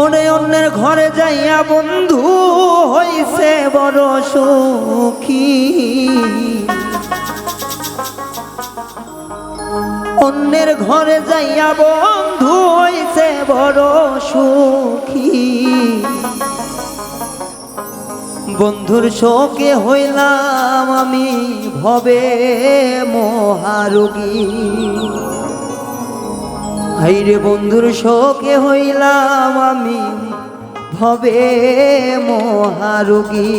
ওরে অন্যের ঘরে যাইয়া বন্ধু হইছে বড় সুখী। অন্যের ঘরে যাইয়া বন্ধু হইছে বড় সুখী। বন্ধুর শোকে হইলাম আমি ভবে মহারোগী। হাইরে বন্ধুর শোকে হইলাম আমি ভবে মহারোগী।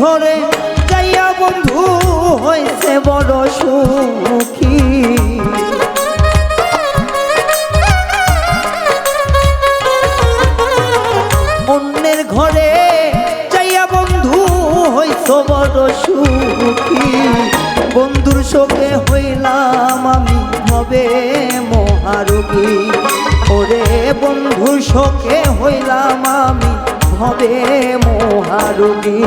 ঘরে যাইয়া বন্ধু হয়েছে বড় সুখী। অন্যের ঘরে যাইয়া বন্ধু হইছ বড় সুখী। বন্ধুর শোকে হইলাম আমি, হবে মহারোগী। ওরে বন্ধুর শোকে হইলাম আমি হবে মহারোগী।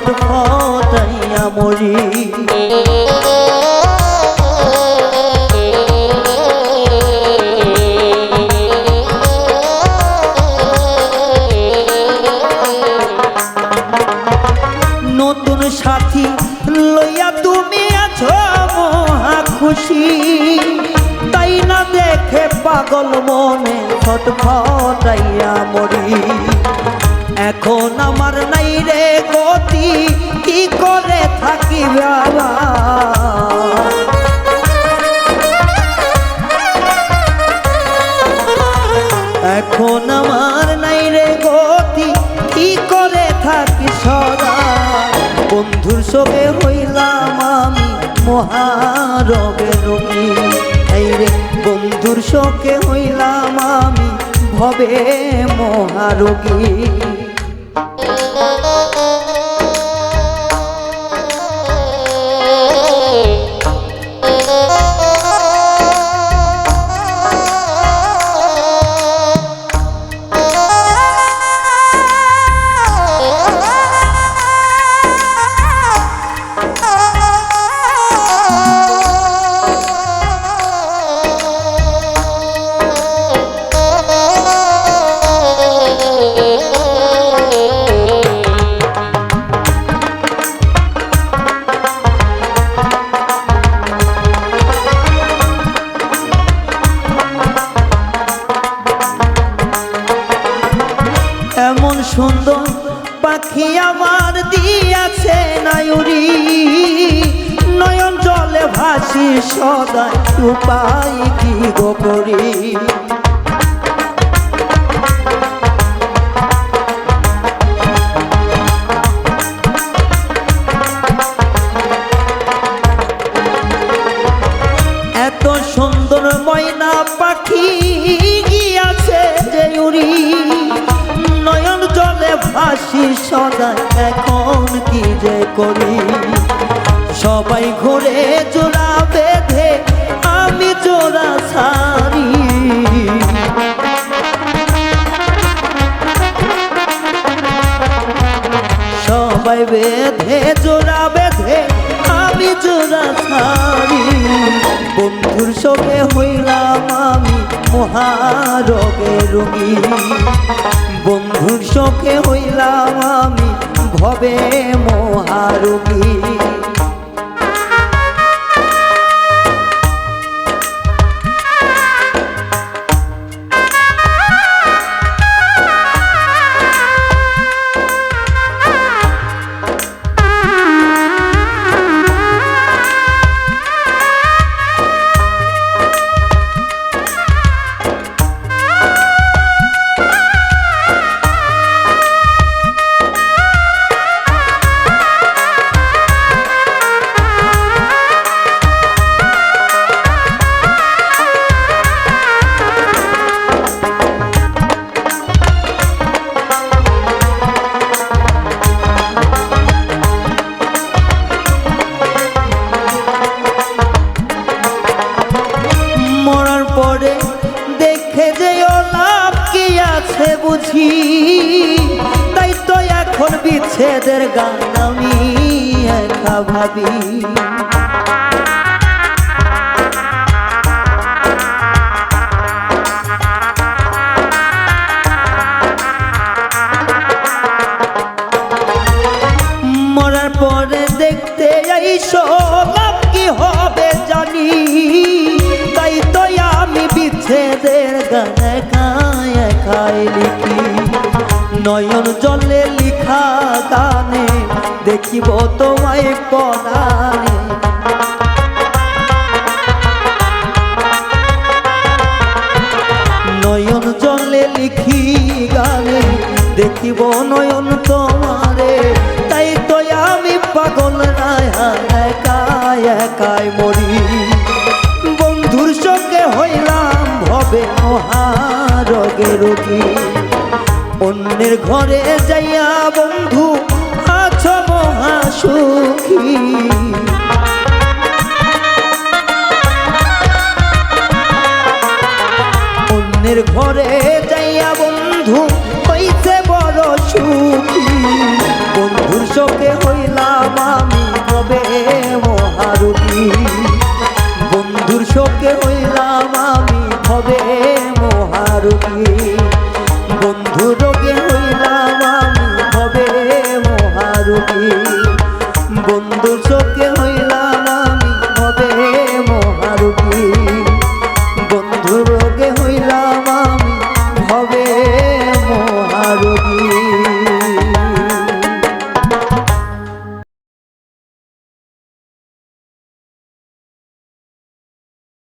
ছটফটাইয়া মরি। নতুন সাথী লইয়া তুমি আছো, মহা খুশি। তাই না দেখে পাগল মনে ছটফটাইয়া মরি। এখন আমার নাই রে গতি, কি করে থাকি বাবা এখন আমার নাই রে গতি, কি করে থাকি সদা? বন্ধুর সবে হইলাম আমি মহারবে রোগী। এই রে বন্ধুর শোকে হইলাম আমি ভবে মহারোগী। সদাই উপায় কি গো করি? এত সুন্দর ময়না পাখি গিয়াছে যে উড়ি। নয়ন জলে ভাসি সদা এখন কি যে করি? সবাই ঘুরে জোড়া ছাড়ি বন্ধুর সঙ্গে হইলাম আমি মহারোগে রোগী। বন্ধুর সঙ্গে হইলাম আমি ভবে মহারোগী। বুঝি তাই তো এখন বিচ্ছেদের গান আমি একা ভাবি। পরে দেখতে লাভ কি হবে জানি। তাই তো আমি বিচ্ছেদের গানে খায় খায় লিখি। নয়ন জলে লিখা গানে, দেখিব তোমায় পদানে নয়ন জলে লিখি গানে, দেখিব নয়ন তোমারে। তাই তো আমি পাগল নাই একাই একাই ঘরে যাইয়া বন্ধু আছো মহাসুখী। অন্যের ঘরে যাইয়া বন্ধু হইতে বড় সুখী। বন্ধুর চোখে হইলাম আমি কবে মহারুখী। বন্ধুর শোকে হইলাম আমি কবে মহারুখী।